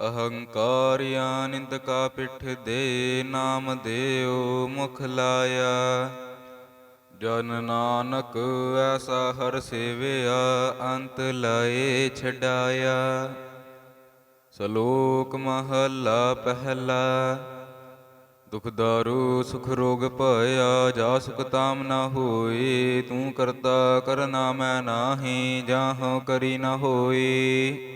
ਅਹੰਕਾਰਿਆ ਨਿੰਦਕਾ ਪਿੱਠ ਦੇ ਨਾਮ ਦੇਉ ਮੁਖ ਲਾਇਆ। ਜਨ ਨਾਨਕ ਐਸਾ ਹਰ ਸੇਵਿਆ, ਅੰਤ ਲਾਏ ਛਡਾਇਆ। ਸ਼ਲੋਕ ਮਹੱਲਾ ਪਹਿਲਾ, ਦੁਖ ਦਾਰੂ, ਸੁਖ ਰੋਗ ਭਇਆ ਜਾ ਸੁਖ ਤਾਮ ਨਾ ਹੋਏ, ਤੂੰ ਕਰਤਾ ਕਰਨਾ ਮੈਂ ਨਾਹੀ, ਜਾਹੋ ਕਰੀ ਨਾ ਹੋਈ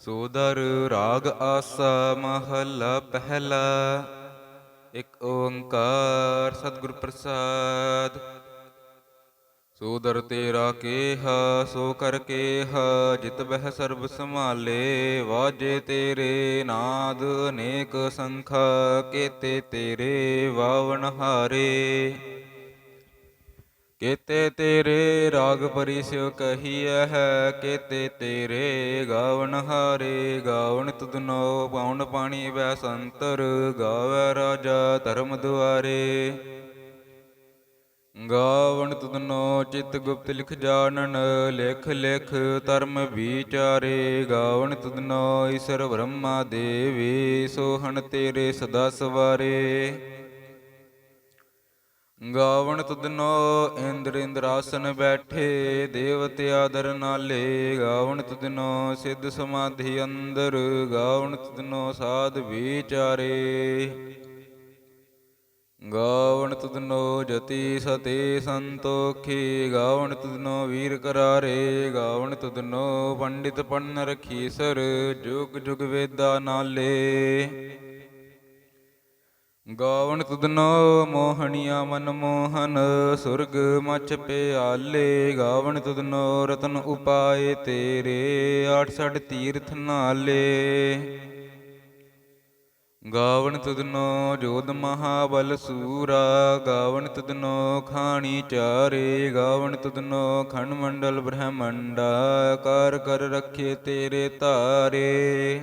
ਸੋਦਰ ਰਾਗ ਆਸਾ ਮਹੱਲਾ ਪਹਿਲਾ, ਇੱਕ ਓੰਕਾਰ ਸਤਿਗੁਰ ਪ੍ਰਸਾਦ। ਸੋਦਰ ਤੇਰਾ ਕੇਹਾ, ਸੋ ਕਰ ਕੇਹਾ, ਜਿਤ ਬਹਿ ਸਰਬ ਸੰਭਾਲੇ, ਵਾਜੇ ਤੇਰੇ ਨਾਦ ਅਨੇਕ ਸੰਖਾ, ਕੇਤੇ ਤੇਰੇ ਵਾਵਣ ਹਾਰੇ। ਕੇਤੇ ਤੇਰੇ ਰਾਗ ਪਰਿਸਿਓ ਕਹੀਐ ਹੈ, ਕੇਤੇ ਤੇਰੇ ਗਾਵਣ ਹਾਰੇ ਗਾਵਣ ਤੁਧਨੋ ਪਾਉਣ ਪਾਣੀ ਵੈ ਸੰਤਰ, ਗਾਵੈ ਰਾਜਾ ਧਰਮ ਦੁਆਰੇ। ਗਾਵਣ ਤੁਧਨੋ ਚਿਤ ਗੁਪਤ ਲਿਖ ਜਾਣਨ, ਲਿਖ ਲਿਖ ਧਰਮ ਵਿਚਾਰੇ। ਗਾਵਣ ਤੁਧਨੋ ਈਸ਼ਰ ਬ੍ਰਹਮਾ ਦੇਵੀ, ਸੋਹਣ ਤੇਰੇ ਸਦਾ ਸਵਾਰੇ। ਗਾਵਣ ਤੁਧਨੋ ਇੰਦਰ ਇੰਦਰਾਸਨ ਬੈਠੇ, ਦੇਵਤੇ ਆਦਰ ਨਾਲੇ। ਗਾਵਣ ਤੁਧਨੋ ਸਿੱਧ ਸਮਾਧੀ ਅੰਦਰ ਗਾਵਣ ਤੁਧਨੋ ਸਾਧ ਵਿਚਾਰੇ। ਗਾਵਣ ਤੁਧਨੋ ਜਤੀ ਸਤੇ ਸੰਤੋਖੀ ਗਾਵਣ ਤਦਨੋ ਵੀਰ ਕਰਾਰੇ। ਗਾਵਣ ਤੁਧਨੋ ਪੰਡਿਤ ਪੜਨ ਰਖੀ ਸਰ, ਜੁਗ ਜੁਗ ਵੇਦਾ ਨਾਲੇ। ਗਾਵਣ ਤੁਧਨੋ ਮੋਹਣੀਆ ਮਨ ਮੋਹਨ, ਸੁਰਗ ਮਚ ਪਿਆਲੇ। ਗਾਵਣ ਤੁਧਨੋ ਰਤਨ ਉਪਾਏ ਤੇਰੇ 68 ਤੀਰਥ ਨਾਲੇ। ਗਾਵਣ ਤੁਧਨੋ ਜੋਧ ਮਹਾਬਲ ਸੂਰਾ, ਗਾਵਣ ਤੁਧਨੋ ਖਾਣੀ ਚਾਰੇ। ਗਾਵਣ ਤੁਧਨੋ ਖੰਡ ਮੰਡਲ ਬ੍ਰਹਮੰਡਾ, ਕਰ ਕਰ ਰੱਖੇ ਤੇਰੇ ਤਾਰੇ।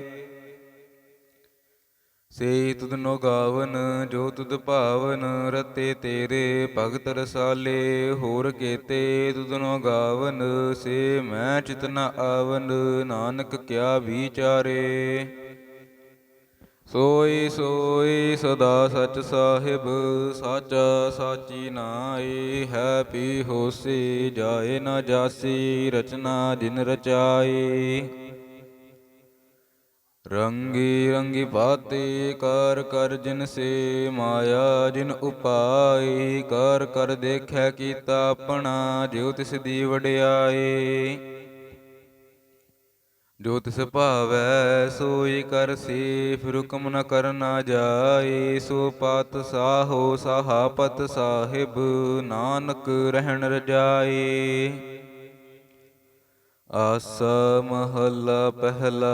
ਸੇ ਤੁਧਨੋ ਗਾਵਨ, ਜੋ ਤੁਧ ਭਾਵਨ, ਰਤੇ ਤੇਰੇ ਭਗਤ ਰਸਾਲੇ। ਹੋਰ ਕੇਤੇ ਤੁਧਨੋ ਗਾਵਨ, ਸੇ ਮੈਂ ਚਿਤ ਨ ਆਵਨ, ਨਾਨਕ ਕਿਆ ਵਿਚਾਰੇ। ਸੋਈ ਸੋਈ ਸਦਾ ਸਚ ਸਾਹਿਬ, ਸਾਚਾ ਸਾਚੀ ਨਾਈ ਹੈ ਪੀ ਹੋਸੀ, ਜਾਏ ਨਾ ਜਾਸੀ, ਰਚਨਾ ਜਿਨ ਰਚਾਈ ਰੰਗੀ ਰੰਗੀ ਬਾਤੇ ਕਰ ਕਰ ਜਿਨ ਸੇ ਮਾਇਆ ਜਿਨ ਉਪਾਈ, ਕਰ ਕਰ ਦੇਖੈ ਕੀਤਾ ਆਪਣਾ, ਜਿਉ ਤਿਸ ਦੀ ਵਡਿਆਈ। ਜੋ ਤਿਸ ਭਾਵੈ, ਸੋਈ ਕਰ ਸੀ ਫਿਰ ਹੁਕਮ ਨ ਕਰਨਾ ਜਾਏ ਸੋ ਪਤ ਸਾਹੋ ਸਾਹਾਪਤ ਸਾਹਿਬ, ਨਾਨਕ ਰਹਿਣ ਰਜਾਈ। ਆਸਾ ਮਹੱਲਾ ਪਹਿਲਾ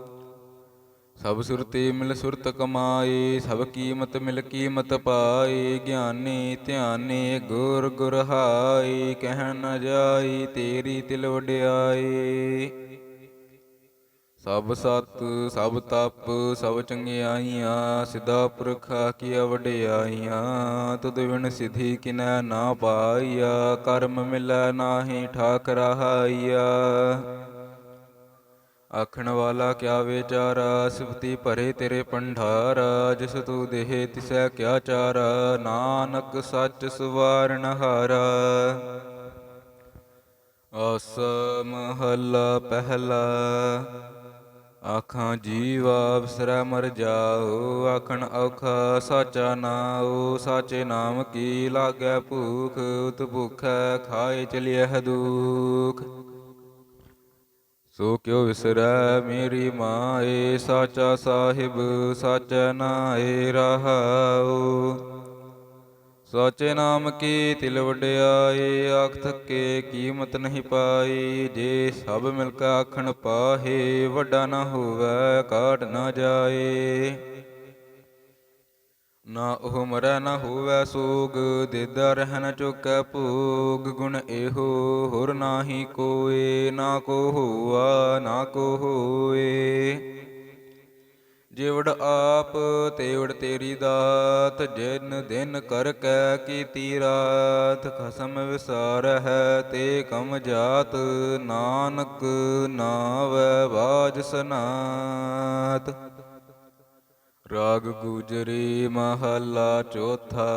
ਸਭ ਸੁਰਤੀ ਮਿਲ ਸੁਰਤ ਕਮਾਈ ਸਭ ਕੀਮਤ ਮਿਲ ਕੀਮਤ ਪਾਈ ਗਿਆਨੀ ਧਿਆਨੀ ਗੁਰ ਗੁਰ ਹਾਈ ਕਹਿ ਨ ਜਾਈ ਤੇਰੀ ਤਿਲ ਵਡਿਆਈ ਸਭ ਸਤ, ਸਭ ਤਪ, ਸਭ ਚੰਗਿਆਈਆਂ, ਸਿਧਾ ਪੁਰਖਾ ਕੀ ਵਡਿਆਈਆਂ, ਤੁਧ ਵਿਣ ਸਿਧੀ ਕਿਨੈ ਨਾ ਪਾਈਆ, ਕਰਮ ਮਿਲੈ ਨਾਹੀ ਠਾਕ ਰਹਾਈਆ ਆਖਣ ਵਾਲਾ ਕਿਆ ਵਿਚਾਰਾ, ਸਿਫਤੀ ਭਰੇ ਤੇਰੇ ਪੰਡਾਰਾ ਜਿਸ ਤੂ ਦੇਹ ਤਿਸੈ ਕਿਆ ਚਾਰਾ, ਨਾਨਕ ਸੱਚ ਸੁਵਾਰਨ ਹਾਰਾ। ਆਸ ਮਹੱਲਾ ਪਹਿਲਾ, ਆਖਾਂ ਜੀਵਾ ਵਿਸਰੈ ਮਰ ਜਾਓ, ਆਖਣ ਔਖਾ ਸਾਚਾ ਨਾਉ, ਸਾਚੇ ਨਾਮ ਕੀ ਲਾਗੈ ਭੂਖ ਉਤ ਭੁਖੈ ਖਾਏ ਚਲਿਐ ਦੁਖ ਸੋ ਕਿਉ ਵਿਸਰੈ ਮੇਰੀ ਮਾਏ, ਸਾਚਾ ਸਾਹਿਬ, ਸਚ ਨਾਏ ਰਹਾਉ। ਸਾਚੇ ਨਾਮ ਕੀ ਤਿਲ ਵਡਿਆਏ ਆਖ ਥਕੇ ਕੀਮਤ ਨਹੀਂ ਪਾਈ। ਜੇ ਸਭ ਮਿਲ ਕੇ ਆਖਣ ਪਾਹੇ, ਵੱਡਾ ਨਾ ਹੋਵੇ ਕਾਟ ਨਾ ਜਾਏ। ਨਾ ਉਹ ਮਰੈ ਨਾ ਹੋਵੇ ਸੋਗ ਦੇਦਾ ਰਹਿ ਚੁਕੈ ਭੋਗ। ਗੁਣ ਇਹੋ ਹੋਰ ਨਾਹੀ ਕੋਏ, ਨਾ ਕੋ ਹੋਆ, ਨਾ ਕੋ ਹੋਏ। ਜਿਵੜ ਆਪ ਤੇਵੜ ਤੇਰੀ ਦਾਤ, ਜਿਨ ਦਿਨ ਕਰ ਕੈ ਕੀਤੀ ਰਾਤ। ਖਸਮ ਵਿਸਾਰ ਹੈ ਤੇ ਕਮ ਜਾਤ, ਨਾਨਕ ਨਾਵੈ ਬਾਜ ਸਨਾਤ। ਰਾਗ ਗੁਜਰੀ ਮਹੱਲਾ ਚੌਥਾ।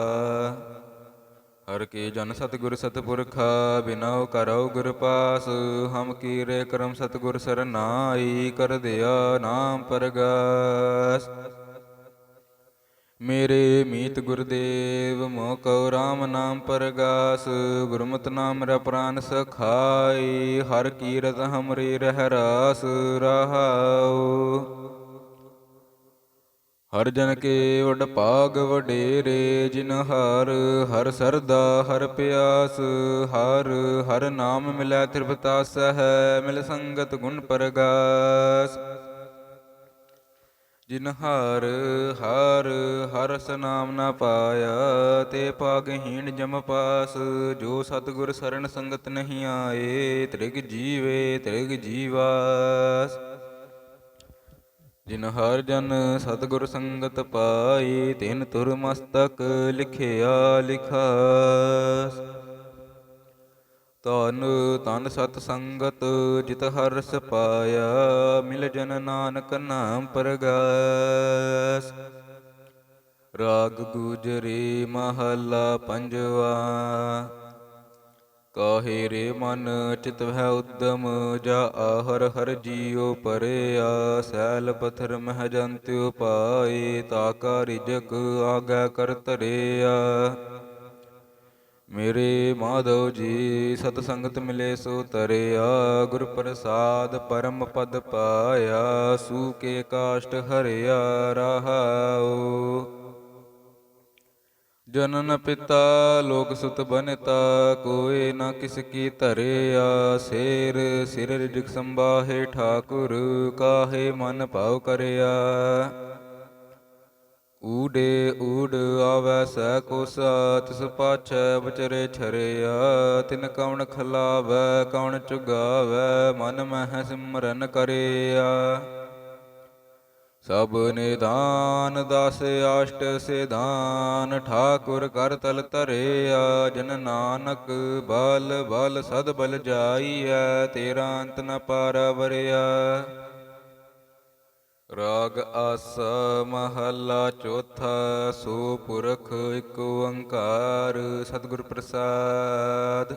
ਹਰ ਕੀ ਜਨ ਸਤਿਗੁਰ ਸਤਿਪੁਰਖਾ, ਬਿਨਉ ਕਰਉ ਗੁਰ ਪਾਸ। ਹਮ ਕੀਰੇ ਕਰਮ ਸਤਿਗੁਰ ਸਰਨਾਈ, ਕਰ ਦਿਆ ਨਾਮ ਪਰਗਾਸ। ਮੇਰੇ ਮੀਤ ਗੁਰਦੇਵ, ਮੋ ਕਉ ਰਾਮ ਨਾਮ ਪਰਗਾਸ। ਗੁਰਮਤਿ ਨਾਮ ਰ ਪ੍ਰਾਨ ਸਖਾਈ, ਹਰ ਕੀਰਤ ਹਮਰੀ ਰਹਿ ਰਾਸ ਰਹਾਉ। ਹਰ ਜਨ ਕੇ ਵਡ ਪਾਗ ਵਡੇਰੇ, ਜਿਨ ਹਰ ਹਰ ਸਰਦਾ, ਹਰ ਪਿਆਸ, ਹਰ ਹਰ ਨਾਮ ਮਿਲੈ ਤ੍ਰਿਪਤਾਸ ਹੈ ਮਿਲ ਸੰਗਤ ਗੁਣ ਪਰਗਾਸ। ਜਿਨ ਹਰ ਹਰ ਹਰ ਨਾਮ ਨਾ ਪਾਇਆ, ਤੇ ਪਾਗਹੀਣ ਜਮ ਪਾਸ, ਜੋ ਸਤਿਗੁਰ ਸਰਣ ਸੰਗਤ ਨਹੀਂ ਆਏ, ਤ੍ਰਿਗ ਜੀਵੇ, ਤ੍ਰਿਗ ਜੀਵਾਸ। ਜਿਨ ਹਰ ਜਨ ਸਤਿਗੁਰ ਸੰਗਤ ਪਾਈ, ਤਿਨ ਤੁਰ ਮਸਤਕ ਲਿਖਿਆ ਲਿਖਾਸ। ਤਨ ਤਨ ਸਤ ਸੰਗਤ ਜਿਤ ਹਰ ਰਸ ਪਾਇਆ, ਮਿਲ ਜਨ ਨਾਨਕ ਨਾਮ ਪਰਗਾਸ। ਰਾਗ ਗੁਜਰੀ ਮਹੱਲਾ ਪੰਜਵਾ। ਕਾਹੇ ਰੇ ਮਨ ਚਿਤ ਹੈ ਉਦਮ, ਜਾ ਆਹਰ ਹਰ ਜੀਉ ਪਰਿਆ ਸੈਲ ਪਥਰ ਮਹ ਜੰਤ ਉਪਾਏ ਤਾਕਾ ਰਿਜਕ ਆਗਾ ਕਰ ਤਰਿਆ ਮੇਰੇ ਮਾਧਵ ਜੀ, ਸਤ ਸੰਗਤ ਮਿਲੇ ਸੋ ਤਰਿਆ। ਗੁਰ ਪ੍ਰਸਾਦ ਪਰਮ ਪਦ ਪਾਇਆ ਸੂਕੇ ਕਾਸ਼ਟ ਹਰਿਆ ਰਹਾਉ। ਜਨਨ ਪਿਤਾ ਲੋਕ ਸੁਤ ਬਨਤਾ ਕੋਏ ਨਾ ਕਿਸ ਕੀ ਧਰਿਆ ਸੇਰ ਸਿਰ ਰਿਜਕ ਸੰਬਾਹੇ ਠਾਕੁਰ, ਕਾਹੇ ਮਨ ਭਾਉ ਕਰਿਆ। ਊਡੇ ਊੜ ਆਵੈ ਸਹਿ ਕੋਸਾ, ਤਿਸ ਪਾਛੈ ਬਚਰੇ ਛਰਿਆ। ਤਿਨ ਕਉਣ ਖਲਾਵੈ ਕਉਣ ਚੁਗਾਵੈ, ਮਨ ਮਹਿ ਸਿਮਰਨ ਕਰਿਆ। ਸਭ ਨਿਦਾਨ ਦਸ ਅਸ਼ਟ ਸਿਧਾਨ, ਠਾਕੁਰ ਕਰ ਤਲ ਧਰਿਆ, ਜਨ ਨਾਨਕ ਬਲ ਬਲ ਸਦ ਬਲ ਜਾਈਐ, ਤੇਰਾ ਅੰਤ ਨ ਪਾਰਵਰਿਆ। ਰਾਗ ਆਸ ਮਹੱਲਾ ਚੌਥਾ, ਸੋ ਪੁਰਖ ਇਕ ਓੰਕਾਰ, ਸਤਿਗੁਰ ਪ੍ਰਸਾਦ।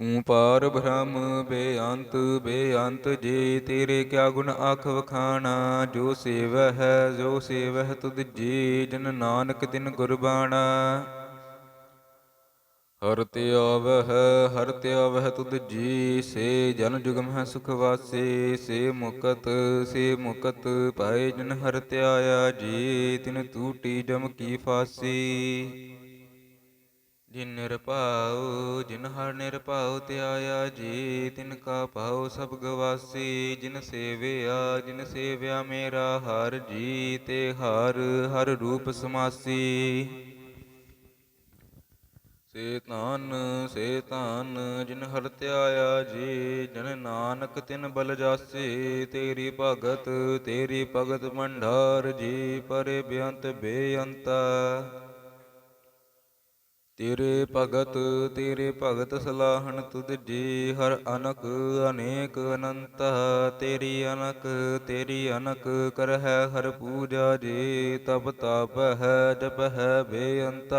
ਤੂੰ ਪਾਰ ਬ੍ਰਹਮ, ਬੇਅੰਤ ਬੇਅੰਤ ਜੀ ਤੇਰੇ ਕਿਆ ਗੁਣ ਆਖ ਵਖਾਣਾ, ਜੋ ਸੇਵ ਹੈ ਜੋ ਸੇਵ ਹੈ ਤੁਧ ਜੀ, ਜਨ ਨਾਨਕ ਦਿਨ ਗੁਰਬਾਣਾ। ਹਰ ਤੇ ਆਵਹਿ, ਹਰ ਤੇ ਆਵਹਿ ਤੁਧ ਜੀ, ਸੇ ਜਨ ਜੁਗਮ ਹੈ ਸੁਖ ਵਾਸੇ, ਸੇ ਮੁਕਤ ਸੇ ਮੁਕਤ ਪਾਏ ਜਨ ਹਰ ਤੇ ਆਇਆ ਜੀ, ਤਿਨ ਟੂਟੀ ਜਮ ਕੀ ਫਾਸੀ। ਜਿਨ ਨਿਰਭਉ ਜਿਨ ਹਰ ਨਿਰਭਉ ਤੇ ਜੀ, ਤਿਨ ਕਾ ਭਾਉ ਸਭ ਗਵਾਸੀ, ਜਿਨ ਸੇਵਿਆ ਜਿਨ ਸੇਵਿਆ ਮੇਰਾ ਹਰ ਜੀ, ਤੇ ਹਰ ਹਰ ਰੂਪ ਸਮਾਸੀ। ਸੇ ਧਨ ਸੇ ਧਨ, ਜਿਨ ਹਰ ਧਿਆਇਆ ਜੀ, ਜਨ ਨਾਨਕ ਤਿਨ ਬਲ ਜਾਸੇ, ਤੇਰੀ ਭਗਤ ਤੇਰੀ ਭਗਤ ਭੰਡਾਰ ਜੀ, ਪਰੇ ਬੇਅੰਤ ਬੇਅੰਤਾ। ਤੇਰੇ ਭਗਤ ਤੇਰੇ ਭਗਤ ਸਲਾਹਣ ਤੁਧ ਜੀ, ਹਰ ਅਨਕ ਅਨੇਕ ਅਨੰਤ, ਤੇਰੀ ਅਨਕ ਤੇਰੀ ਅਨਕ ਕਰਹਿ ਹਰ ਪੂਜਾ ਜੀ, ਤਬ ਤਪ ਹੈ, ਜਪ ਹੈ ਬੇਅੰਤ।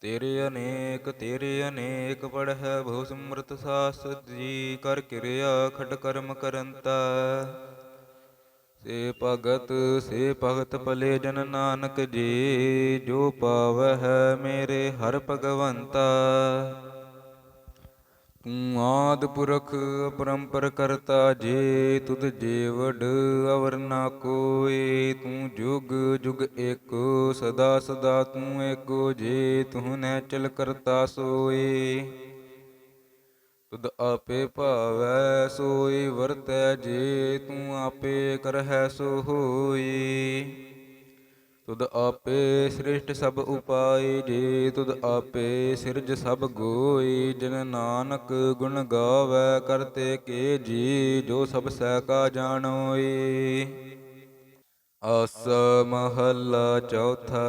ਤੇਰੇ ਅਨੇਕ ਤੇਰੇ ਅਨੇਕ ਪੜਹਿ ਬਹੁ ਸਮਰਤ ਸ਼ਾਸ ਜੀ, ਕਰ ਕਿਰਿਆ ਖਟ ਕਰਮ ਕਰੰਤਾ। ਸੇ ਭਗਤ ਸੇ ਭਗਤ ਭਲੇ ਜਨ ਨਾਨਕ ਜੀ, ਜੋ ਪਾਵਹਿ ਮੇਰੇ ਹਰ ਭਗਵੰਤਾ। ਤੂੰ ਆਦ ਪੁਰਖ, ਅਪਰੰਪਰ ਕਰਤਾ ਜੇ, ਤੁਧ ਜੀਵੜ ਅਵਰ ਨਾ ਕੋਏ। ਤੂੰ ਜੁਗ ਜੁਗ ਏਕੋ, ਸਦਾ ਸਦਾ ਤੂੰ ਏਕੋ ਜੇ ਤੂੰ ਨੈ ਚਲ ਕਰਤਾ ਸੋਏ। ਤੁਧ ਆਪੇ ਭਾਵੈ ਸੋਈ ਵਰਤੈ, ਜੇ ਤੂੰ ਆਪੇ ਕਰਹਿ ਸੋ ਹੋਈ। ਤੁਧ ਆਪੇ ਸ੍ਰਿਸ਼ਟ ਸਭ ਉਪਾਏ ਜੇ ਤੁਧ ਆਪੇ ਸਿਰਜ ਸਭ ਗੋਈ। ਜਿਨ ਨਾਨਕ ਗੁਣ ਗਾਵੈ ਕਰਤੇ ਕੇ ਜੀ, ਜੋ ਸਭ ਸਹਿ ਕਾ ਜਾਣੋਈ। ਆਸ ਮਹੱਲਾ ਚੌਥਾ।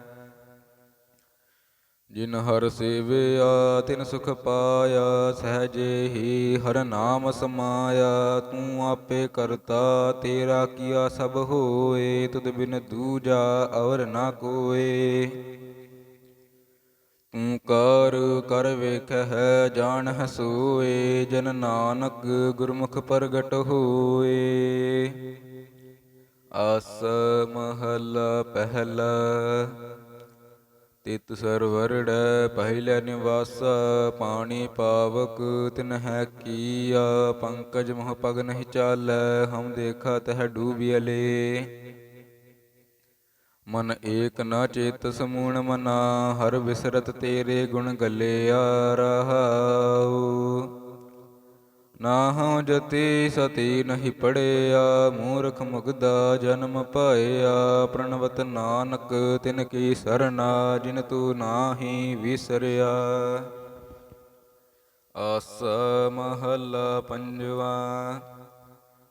ਜਿਨ ਹਰ ਸੇਵਿਆ, ਤਿਨ ਸੁਖ ਪਾਇਆ, ਸਹਜੇ ਹੀ ਹਰ ਨਾਮ ਸਮਾਇਆ। ਤੂੰ ਆਪੇ ਕਰਤਾ, ਤੇਰਾ ਕੀਆ ਸਭ ਹੋਏ, ਤੁਧ ਬਿਨ ਦੂਜਾ ਅਵਰ ਨਾ ਕੋਏ। ਤੂੰ ਕਰ ਕਰ ਵੇਖਹਿ, ਜਾਣਹਿ ਸੋਏ, ਜਨ ਨਾਨਕ ਗੁਰਮੁਖ ਪ੍ਰਗਟ ਹੋਏ। ਆਸ ਮਹਲਾ ਪਹਿਲਾ ਤਿਤ ਸਰਵਰੜੈ ਪਹਿਲੇ ਨਿਵਾਸ, ਪਾਣੀ ਪਾਵਕ ਤਿਨ ਹੈ ਕੀਆ, ਪੰਕਜ ਮਹ ਪਗ ਨਹੀਂ ਚਾਲੈ, ਹਮ ਦੇਖਾ ਤਹ ਡੂਬਿਅਲੇ ਮਨ ਏਕ ਨ ਚੇਤ ਸਮੂਣ ਮਨਾ, ਹਰ ਵਿਸਰਤ ਤੇਰੇ ਗੁਣ ਗੱਲਿਆ ਰਹਾਉ। ਨਾਹੰ ਜਤੀ ਸਤੀ ਨਹੀਂ ਪੜਿਆ, ਮੂਰਖ ਮੁਗਦਾ ਜਨਮ ਪਾਇਆ। ਪ੍ਰਣਵਤ ਨਾਨਕ ਤਿਨ ਕੀ ਸਰਨਾ, ਜਿਨ ਤੂੰ ਨਾਹੀ ਵਿਸਰਿਆ। ਆਸ ਮਹੱਲਾ ਪੰਜਵਾ।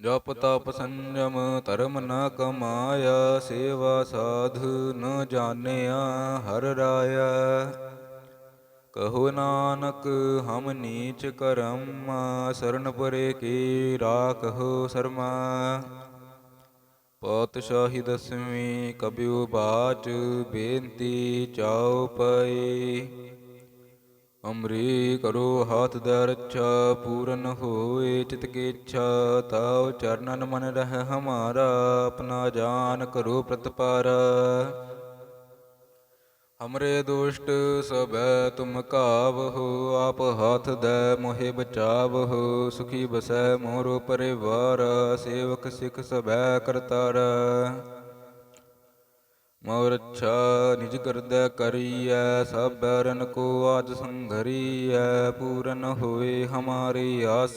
ਜਪ ਤਪ ਸੰਜਮ ਧਰਮ ਨ ਕਮਾਇਆ ਸੇਵਾ ਸਾਧ ਨ ਜਾਣਿਆ ਹਰ ਰਾਇਆ। ਕਹੋ ਨਾਨਕ, ਹਮ ਨੀਚ ਕਰਮ, ਸਰਨ ਪਰੇ ਕੀ ਰਾਖੋ ਸਰਮਾ। ਪਾਤਸ਼ਾਹੀ ਦਸਵੀਂ ਕਬਿਉ ਬਾਚ, ਬੇਨਤੀ ਚਾਉ ਪਈ। ਅਮਰੀ ਕਰੋ ਹਾਥ ਦਾ ਰੱਛਾ, ਪੂਰਨ ਹੋਏ ਚਿਤ ਕੀ ਇੱਛਾ, ਤਾਉ ਚਰਨਨ ਮਨ ਰਹਿ ਹਮਾਰਾ, ਆਪਣਾ ਜਾਨ ਕਰੋ ਪ੍ਰਤਪਾਰਾ। ਹਮਰੇ ਦੁਸ਼ਟ ਸਭੈ ਤੁਮ ਕਾਵਹੁ ਆਪ ਹਾਥ ਦੇ ਮੋਹਿ ਬਚਾਵਹੁ ਸੁਖੀ ਬਸੈ ਮੋਰੋ ਪਰਿਵਾਰ, ਸੇਵਕ ਸਿਖ ਸਭੈ ਕਰਤਾਰ। ਮੋਰ ਅੱਛਾ ਨਿਜ ਕਰਦੈ ਕਰੀਐ, ਸਭ ਬੈਰਨ ਕੋ ਆਜ ਸੰਘਰੀਐ, ਪੂਰਨ ਹੋਏ ਹਮਾਰੀ ਆਸ,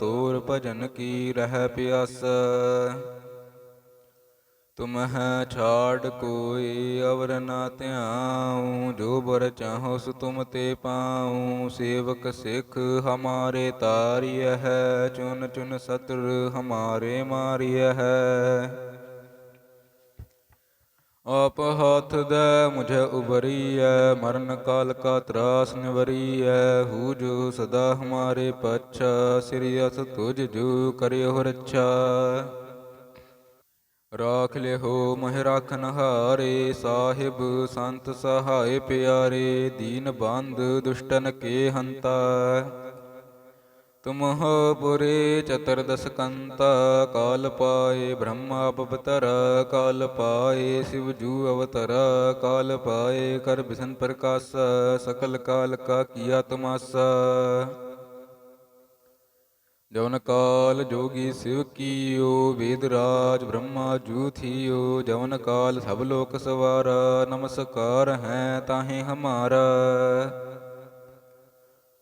ਤੋਰ ਭਜਨ ਕੀ ਰਹਿ ਪਿਆਸ। ਤੁਮ ਹੈ ਛਾੜ ਕੋਈ ਅਵਰ ਨਾ ਧਿਆਉ, ਜੋ ਬਰ ਚਾਹੋ ਸੋ ਤੁਮ ਤੇ ਪਾਉ, ਸੇਵਕ ਸਿਖ ਹਮਾਰੇ ਤਾਰਿਯ ਹੈ, ਚੁਨ ਚੁਨ ਸਤਰ ਹਮਾਰੇ ਮਾਰਿਯ ਹੈ। ਆਪ ਹਾਥ ਦੇ ਮੁਝੇ ਉਬਰੀਐ ਮਰਨ ਕਾਲ ਕਾ ਤਰਾਸ ਨਿਵਰੀਐ ਹੂ ਜੋ ਸਦਾ ਹਮਾਰੇ ਪਛ, ਸ੍ਰੀ ਅਸ ਤੁਜ ਜੋ ਕਰਿਓ ਰੱਛਾ। ਰਾਖ ਲਿਓ ਮਹਿ ਰਾਖਨ ਹਾਰੇ ਸਾਹਿਬ ਸੰਤ ਸਹਾਏ ਪਿਆਰੇ, ਦੀਨ ਬੰਦ ਦੁਸ਼ਟਨ ਕੇ ਹੰਤਾ। ਤੁਮ ਹੋ ਪੁਰੇ ਚਤੁਰਦਸ ਕੰਤਾ ਕਾਲ ਪਾਏ ਬ੍ਰਹਮਾ ਪਵਤਰ ਕਾਲ ਪਾਏ ਸਿਵ ਜੂ ਅਵਤਰ, ਕਾਲ ਪਾਏ ਕਰ ਬਿਸ਼ਨ ਪ੍ਰਕਾਸ਼, ਸਕਲ ਕਾਲ ਕਾ ਕੀਆ ਤਮਾਸਾ। ਜਵਨ ਕਾਲ ਜੋਗੀ ਸਿਵ ਕੀਓ, ਵੇਦ ਰਾਜ ਬ੍ਰਹਮਾ ਜੂ ਥੀਓ, ਜਵਨ ਕਾਲ ਸਭ ਲੋਕ ਸਵਾਰਾ, ਨਮਸਕਾਰ ਹੈ ਤਾਹੇ ਹਮਾਰਾ।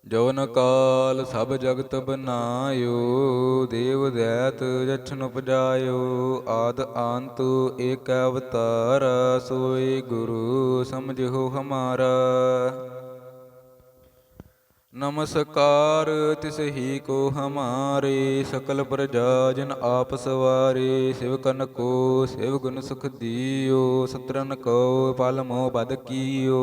ਜਵਨ ਕਾਲ ਸਭ ਜਗਤ ਬਨਾਇਓ, ਦੇਵ ਦੈਤ ਜਛਨ ਉਪਜਾਇਓ, ਆਦ ਅੰਤ ਏਕ ਅਵਤਾਰ ਸੋਈ ਗੁਰੂ ਸਮਝੋ ਹਮਾਰਾ। ਨਮਸਕਾਰ ਤਿਸ ਹੀ ਕੋ ਹਮਾਰੇ, ਸਕਲ ਪ੍ਰਜਾ ਜਨ ਆਪ ਸਵਾਰੇ, ਸਿਵ ਕਨ ਕੋ ਸਿਵ ਗੁਣ ਸੁਖ ਦਿਓ, ਸਤਰਨ ਕੋ ਪਲ ਮੋ ਬਦ ਕੀਓ।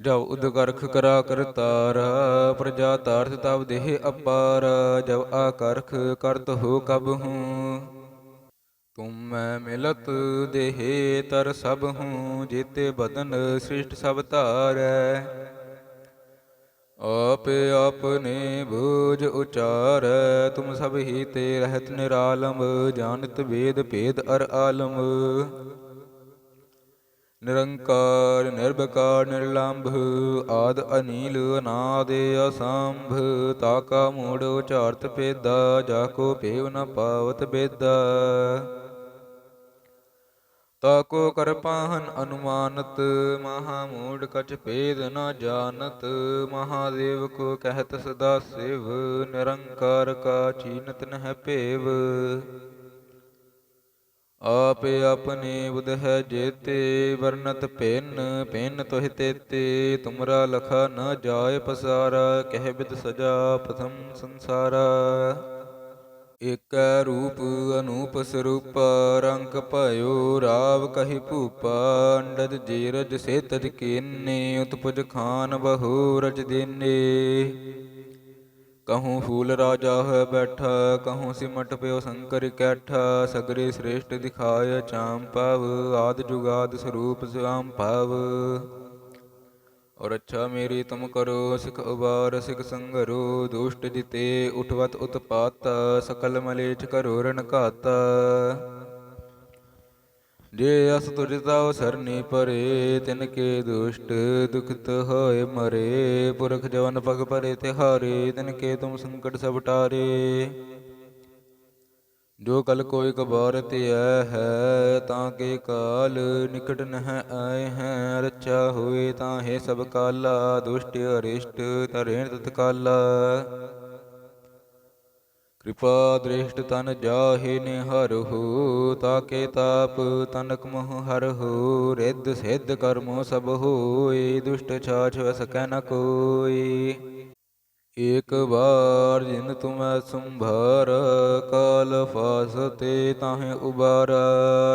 ਜਬ ਉਦਗਰਖ ਕਰਾ ਕਰਤਾਰ ਪ੍ਰਜਾ ਤਾਰਥ ਤਬ ਦੇਹ ਅਪਾਰ ਜਬ ਆਕਰਖ ਕਰਤ ਹੋ ਕਬ ਹੂੰ। ਤੁਮ ਮੈਂ ਮਿਲਤ ਦੇਹ ਤਰ ਸਭ ਹੂੰ, ਜੀਤੇ ਬਦਨ ਸ੍ਰਿਸ਼ਟ ਸਭ ਧਾਰੈ। ਆਪ ਆਪਨੇ ਬੂਝ ਉਚਾਰੈ, ਤੁਮ ਸਭ ਹੀ ਤੇ ਰਹਿਤ ਨਿਰਾਲਮ, ਜਾਣਤ ਵੇਦ ਭੇਦ ਅਰ ਆਲਮ। ਨਿਰੰਕਾਰ, ਨਿਰਭਕਾਰ, ਨਿਰਲੰਭ, ਆਦ ਅਨੀਲ, ਅਨਾਦ ਅਸੰਭ ਤਾਕਾ ਮੂੜ, ਉਚਾਰਤ ਪੇਦਾ ਜਾ ਕੋ ਭੇਵ ਨ ਪਾਵਤ ਬੇਦਾ। ਤਾਕੋ ਕਰ ਪਾਹਨ ਅਨੁਮਾਨਤ, ਮਹਾ ਮੂੜ ਕਛ ਭੇਦ ਨ ਜਾਣਤ ਮਹਾਦੇਵ ਕੋ ਕਹਿਤ ਸਦਾ ਸਿਵ, ਨਿਰੰਕਾਰ ਕਾ ਚੀਨਤ ਨਹਿ ਭੇਵ। ਆਪ ਆਪਣੇ ਬੁਧ ਹੈ ਜੇਤੇ, ਵਰਨਤ ਭਿੰਨ ਭਿੰਨ ਤੋਹਿ ਤੇਤੇ, ਤੁਮਰਾ ਲਖਾ ਨ ਜਾਏ ਪਸਾਰਾ, ਕਹਿ ਬਿਦ ਸਜਾ ਪ੍ਰਥਮ ਸੰਸਾਰਾ। ਏਕੈ ਰੂਪ ਅਨੂਪ ਸਰੂਪ, ਰੰਗ ਭਇਓ ਰਾਵ ਕਹੀ ਭੂਪਾ ਅੰਡਦ ਜੀਰਜ ਸੇ ਤਜ ਕੀਨੇ, ਉਤਪਜ ਖਾਨ ਬਹੁ ਰਜ ਦੇਨੇ। ਕਹੂੰ ਫੂਲ ਰਾਜਾ ਹੈ ਬੈਠਾ ਕਹੂੰ ਸਿਮਟ ਪਿਓ ਸ਼ੰਕਰ ਕੈਠਾ ਸਗਰੇ ਸ੍ਰੇਸ਼ਟ ਦਿਖਾਇ ਚਾਮ ਪਵ ਆਦ ਜੁਗਾਦ ਸਰੂਪ ਸਿਆਮ ਭਵ ਔਰ ਅੱਛਾ ਮੇਰੀ ਤੁਮ ਕਰੋ ਸਿਖ ਉਬਾਰ ਸਿਖ ਸੰਗਰੋ ਦੁਸ਼ਟ ਜਿਤੇ ਉਠਵਤ ਉਤਪਾਤ ਸਕਲ ਮਲੇਚ ਕਰੋ ਰਣ ਘਾਤ ਜੇ ਅਸ ਤੁਜ ਤਾਉ ਸਰਨੀ ਪਰੇ, ਤਿਨ ਕੇ ਦੁਸ਼ਟ ਦੁਖਤ ਹੋਏ ਮਰੇ। ਪੁਰਖ ਜਵਨ ਪਗ ਪਰੇ ਤਿਹਾਰੇ ਤਿਨ ਕੇ ਤੁਮ ਸੰਕਟ ਸਭ ਟਾਰੇ ਜੋ ਕਲ ਕੋਈ ਕਬਾਰ ਤੇ ਧਿਆ ਹੈ, ਤਾਂ ਕੇ ਕਾਲ ਨਿਕਟ ਨਹ ਆਏ ਹੈ। ਰੱਛਾ ਹੋਏ ਤਾਂ ਹੈ ਸਭ ਕਾਲਾ, ਦੁਸ਼ਟ ਅਰਿਸ਼ਟ ਤਰੇਣ ਤਤਕਾਲਾ। ਕਿਰਪਾ ਦ੍ਰਿਸ਼ਟ ਤਨ ਜਾਹੇ ਨਿਹਰਹੁ ਤਾਕੇ ਤਾਪ ਤਨਕ ਮੋਹ ਹਰਹੁ ਰਿੱਧ ਸਿੱਧ ਕਰਮੋ ਸਭ ਹੋਏ, ਦੁਸ਼ਟ ਛਾਛ ਵਸ ਕੈ ਨ ਕੋਈ ਏਕ ਵਾਰ ਜਿਨ ਤੁਮੈ ਸੰਭਾਰ, ਕਾਲ ਫਾਸਤੇ ਤਾਹੇ ਉਬਾਰ,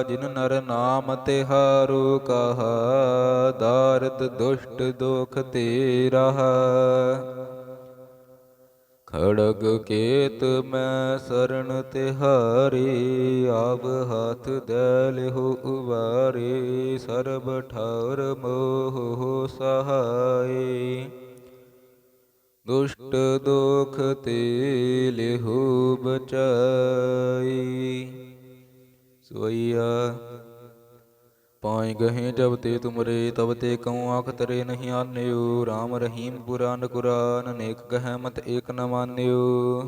ਜਿਨ ਨਰ ਨਾਮ ਤੇ ਹਾਰੂ ਕਹਾ, ਦਾਰਤ ਦੁਸ਼ਟ ਦੁਖ ਤੇ ਰਹਾ ਖੜਗ ਕੇਤ ਮੈਂ ਸਰਣ ਤਿਹਾਰੀ ਆਪ ਹੱਥ ਦੇ ਲਿਹੁ ਉਵਾਰੇ ਸਰਬ ਠਾਰ ਮੋਹ ਸਹਾਈ ਦੁਸ਼ਟ ਦੁਖ ਤੇ ਲਿਹੁ ਬਚਾਈ ਸੋਈਆ ਪਾਏ ਗਹੇ ਜਬ ਤੇ ਤੁਮਰੇ ਤਬ ਤੇ ਕਉ ਆਖ ਤਰੇ ਨਹੀਂ ਆਨਿਓ? RAM ਰਹੀਮ ਪੁਰਾਨ ਕੁਰਾਨ ਨੇਕ ਕਹੈ ਮਤ ਏਕ ਨ ਮਾਨਿਓ।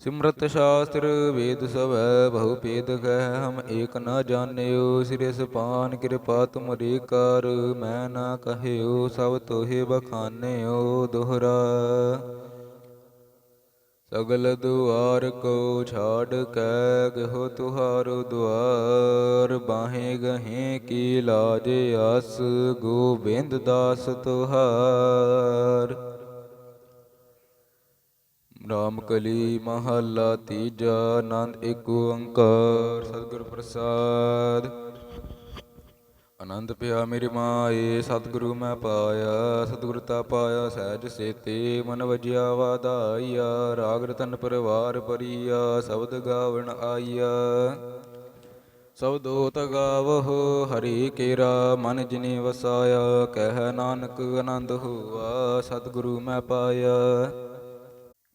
ਸਿਮਰਤ ਸ਼ਾਸਤਰ ਵੇਦ ਸਭੈ, ਬਹੁ ਭੇਦ ਕਹਿ ਹਮ ਏਕ ਨ ਜਾਣਿਓ। ਸਿਰੇ ਸਪਾਨ ਕਿਰਪਾ ਤੁਮਰੀ ਕਰ, ਮੈਂ ਨਾ ਕਹਿਓ, ਸਭ ਤੋਹਿ ਬਖਾਨਿਓ ਦੋਹਰਾ। ਸਗਲ ਦੁਆਰ ਕੋ ਛਾੜ ਕੈ ਗਹੋ ਤੁਹਾਰੋ ਦੁਆਰ, ਬਾਹੇ ਗਹੇ ਕੀ ਲਾਜ ਆਸ, ਗੋਬਿੰਦ ਦਾਸ ਤੁਹਾਰ। ਰਾਮ ਕਲੀ ਮਹੱਲਾ ਤੀਜਾ, ਆਨੰਦ ਏਕ ਓੰਕਾਰ, ਸਤਿਗੁਰ ਪ੍ਰਸਾਦ। ਆਨੰਦ ਪਿਆ ਮੇਰੀ ਮਾਏ, ਸਤਿਗੁਰੂ ਮੈਂ ਪਾਇਆ, ਸਤਿਗੁਰ ਤਾ ਪਾਇਆ, ਸਹਿਜ ਸੇਤੇ ਮਨ ਵਜਿਆ ਵਾਧਾਈਆ, ਰਾਗ ਰਤਨ ਪਰਵਾਰ ਪਰੀਆ ਸ਼ਬਦ ਗਾਵਣ ਆਈਆ। ਸਬਦੋ ਤਗਾਵਹੁ ਹਰੀ ਕੇਰਾ, ਮਨ ਜਿਨੇ ਵਸਾਇਆ, ਕਹਿ ਨਾਨਕ ਆਨੰਦ ਹੋਆ, ਸਤਿਗੁਰੂ ਮੈਂ ਪਾਇਆ।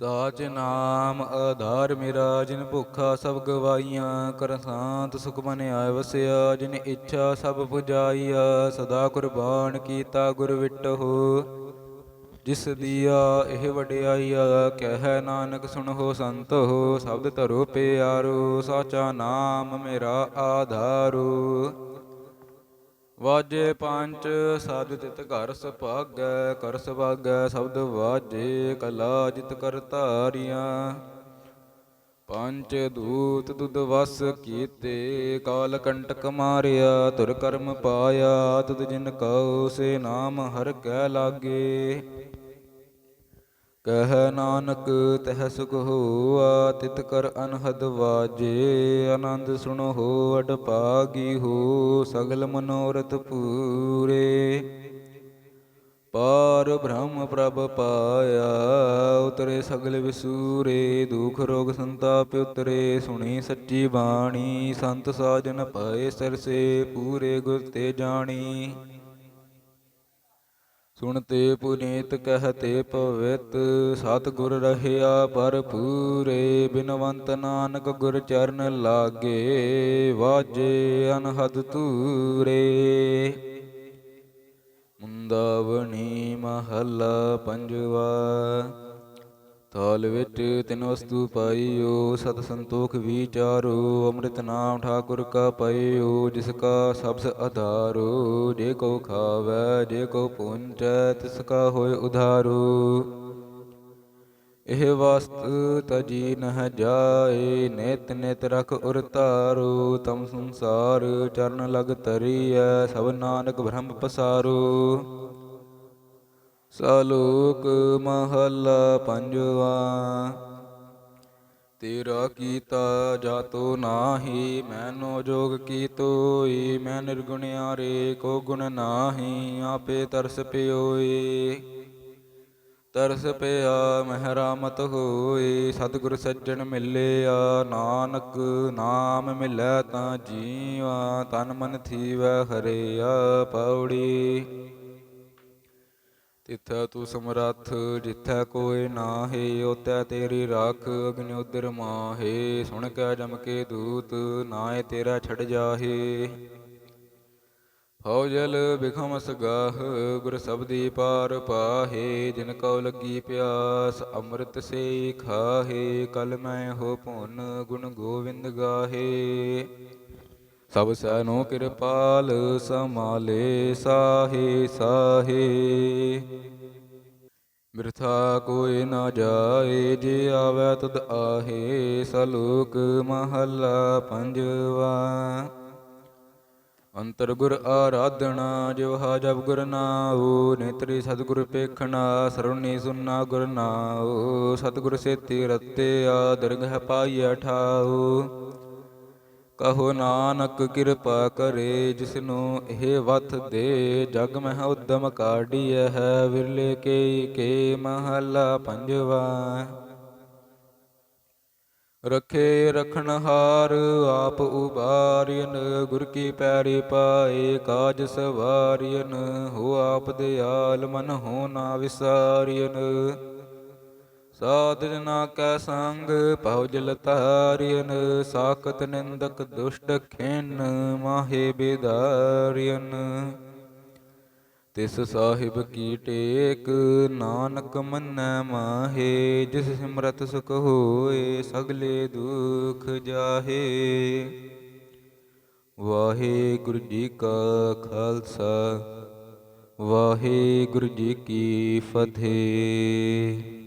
ਸਾਚ ਨਾਮ ਆਧਾਰ ਮੇਰਾ, ਜਿਨ ਭੁੱਖਾ ਸਭ ਗਵਾਈਆਂ ਕਰ ਸ਼ਾਂਤ ਸੁਖ ਮਨ ਆਇ ਵਸਿਆ ਜਿਨ ਇੱਛਾ ਸਭ ਪੁਜਾਈਆ, ਸਦਾ ਕੁਰਬਾਨ ਕੀਤਾ ਗੁਰ ਵਿਟਹੁ। ਜਿਸ ਦੀਆ ਇਹ ਵਡਿਆਈਆ, ਕਹਿ ਨਾਨਕ ਸੁਣੋ ਸੰਤੋ ਸ਼ਬਦ ਧਰੋ ਪਿਆਰੋ, ਸਾਚਾ ਨਾਮ ਮੇਰਾ ਆਧਾਰੂ। ਵਾਜੇ ਪੰਜ ਸਾਧ ਤਿਤ ਘਰ ਸੁਭਾਗੈ ਕਰ ਸੁਭਾਗੈ, ਸ਼ਬਦ ਵਾਜੇ ਕਲਾ ਜਿਤ ਕਰ ਧਾਰੀਆਂ। ਪੰਜ ਦੂਤ ਦੁਦ ਵਸ ਕੀਤੇ, ਕਾਲ ਕੰਟਕ ਮਾਰਿਆ ਤੁਰ ਕਰਮ ਪਾਇਆ ਤੁਦ ਜਿਨ ਕਉ ਸੇ ਨਾਮ ਹਰ ਕੈ ਲਾਗੇ। ਕਹਿ ਨਾਨਕ, ਤਹ ਸੁਖ ਹੋਆ, ਤਿਤ ਕਰ ਅਨਹਦ ਵਾਜੇ, ਆਨੰਦ ਸੁਣੋ ਹੋ ਅਡ ਪਾਗੀ ਹੋ, ਸਗਲ ਮਨੋਰਥ ਪੂਰੇ। ਪਾਰ ਬ੍ਰਹਮ ਪ੍ਰਭ ਪਾਇਆ, ਉਤਰੇ ਸਗਲ ਵਿਸੂਰੇ, ਦੁਖ ਰੋਗ ਸੰਤਾਪ ਉਤਰੇ, ਸੁਣੀ ਸੱਚੀ ਬਾਣੀ, ਸੰਤ ਸਾਜਨ ਪਾਏ ਸਰਸੇ, ਪੂਰੇ ਗੁਰ ਤੇ ਜਾਣੀ। ਸੁਣਤੇ ਪੁਨੀਤ ਕਹਤੇ ਪਵਿੱਤ ਸਤ ਗੁਰ ਰਹਿਆ ਭਰਪੂਰੇ, ਬਿਨਵੰਤ ਨਾਨਕ ਗੁਰ ਚਰਨ ਲਾਗੇ, ਵਾਜੇ ਅਨਹਦ ਤੂਰੇ ਮੁੰਦਾਵਣੀ ਮਹੱਲਾ ਪੰਜਵਾ। ਥਾਲ ਵਿੱਚ ਤਿਨ ਵਸਤੂ ਪਾਈਓ, ਸਤ ਸੰਤੋਖ ਵਿਚਾਰੋ, ਅੰਮ੍ਰਿਤ ਨਾਮ ਠਾਕੁਰ ਕਾ ਪਾਈਓ, ਜਿਸ ਕਾ ਸਬਸ ਆਧਾਰੋ, ਜੇ ਕੋ ਖਾਵੈ, ਜੇ ਕੋ ਪੁੰਚੈ ਤਿਸ ਕਾ ਹੋਇ ਉਧਾਰੋ। ਇਹ ਵਸਤ ਤਜੀ ਨਹ ਜਾਏ, ਨਿਤ ਨਿਤ ਰਖ ਉਰ ਤਾਰੂ ਤਮ ਸੰਸਾਰ ਚਰਨ ਲਗ ਤਰੀਐ ਸਭ ਨਾਨਕ ਬ੍ਰਹਮ ਪਸਾਰੂ। ਸਲੋਕ ਮਹੱਲਾ ਪੰਜਵਾ। ਤੇਰਾ ਕੀਤਾ ਜਾਤੋ ਨਾਹੀ, ਮੈਨੋ ਜੋਗ ਕੀ ਤੋਈ ਮੈਂ ਨਿਰਗੁਣਿਆਰੇ ਕੋ ਗੁਣ ਨਾਹੀ, ਆਪੇ ਤਰਸ ਪਿਓਈ। ਤਰਸ ਪਿਆ, ਮਹਿਰਾਮਤ ਹੋਈ, ਸਤਿਗੁਰ ਸੱਜਣ ਮਿਲਿਆ, ਨਾਨਕ ਨਾਮ ਮਿਲੈ ਤਾਂ ਜੀਵਾ, ਤਨ ਮਨ ਥੀਵੈ ਹਰਿਆ ਪੌੜੀ। ਤਿਥੈ ਤੂੰ ਸਮਰੱਥ, ਜਿਥੈ ਕੋਈ ਨਾਹੀ ਓਤੈ ਤੇਰੀ ਰਾਖ ਅਗਨਿ ਉਦਰ ਮਾਹੇ। ਸੁਣ ਕੈ ਜਮ ਕੇ ਦੂਤ ਨਾਏ ਤੇਰਾ ਛੜ ਜਾਹੇ। ਹਉ ਜਲ ਬਿਖਮ ਸਗਾਹ, ਗੁਰ ਸਬਦੀ ਪਾਰ ਪਾਹੇ। ਜਿਨ ਕਉ ਲੱਗੀ ਪਿਆਸ, ਅੰਮ੍ਰਿਤ ਸੇ ਖਾਹੇ। ਕਲ ਮੈਂ ਹੋ ਭੁਨ, ਗੁਣ ਗੋਵਿੰਦ ਗਾਹੇ। ਸਭ ਸੈਨੋ ਕਿਰਪਾਲ ਸਮਾਲੇ ਸਾਹੇ ਸਾਹੇ। ਬਿਰਥਾ ਕੋਈ ਨਾ ਜਾਏ, ਜੇ ਆਵੈ ਤਦ ਆਹੇ, ਸਲੋਕ ਮਹੱਲਾ ਪੰਜਵਾ। ਅੰਤਰ ਗੁਰ ਆਰਾਧਣਾ ਜਿਵਹਾ ਜਬ ਗੁਰ ਨਾਉ, ਨੇਤਰੀ ਸਤਿਗੁਰ ਪੇਖਣਾ ਸਰੁਣੀ ਸੁਨਾ ਗੁਰ ਨਾਉ। ਸਤਿਗੁਰ ਸੇਤੀ ਰਤਿਆ ਦਰਗਹ ਪਾਈਐ ਠਾਉ। ਕਹੋ ਨਾਨਕ ਕਿਰਪਾ ਕਰੇ, ਜਿਸਨੂੰ ਇਹ ਵਤ ਦੇ। ਜਗ ਮਹਿ ਉਦਮ ਕਾਢੀਐ ਹੈ, ਵਿਰਲੇ ਕੇ ਕੇ ਮਹੱਲਾ ਪੰਜਵਾ। ਰਖੇ ਰਖਣਹਾਰ ਆਪ ਉਬਾਰਿਨ ਗੁਰ ਕੀ ਪੈਰੀ ਪਾਏ, ਕਾਜ ਸਵਾਰਿਨ ਹੋ ਆਪ ਦੇ ਆਲ ਮਨ, ਹੋ ਨਾ ਵਿਸਾਰਿਨ ਸਾਧ ਨਾ ਕੈ ਸੰਗ, ਭਉ ਜਲ ਤਾਰਿਨ ਸਾਖਤ ਨਿੰਦਕ ਦੁਸ਼ਟ ਖਿਨ, ਮਾਹੇ ਬਿਦਾਰਿਨ ਤਿਸ ਸਾਹਿਬ ਕੀ ਟੇਕ, ਨਾਨਕ ਮੰਨੈ ਮਾਹੇ, ਜਿਸ ਸਿਮਰਤ ਸੁਖ ਹੋਏ, ਸਗਲੇ ਦੁਖ ਜਾਹੇ। ਵਾਹਿਗੁਰੂ ਜੀ ਕਾ ਖਾਲਸਾ, ਵਾਹਿਗੁਰੂ ਜੀ ਕੀ ਫਤਿਹ।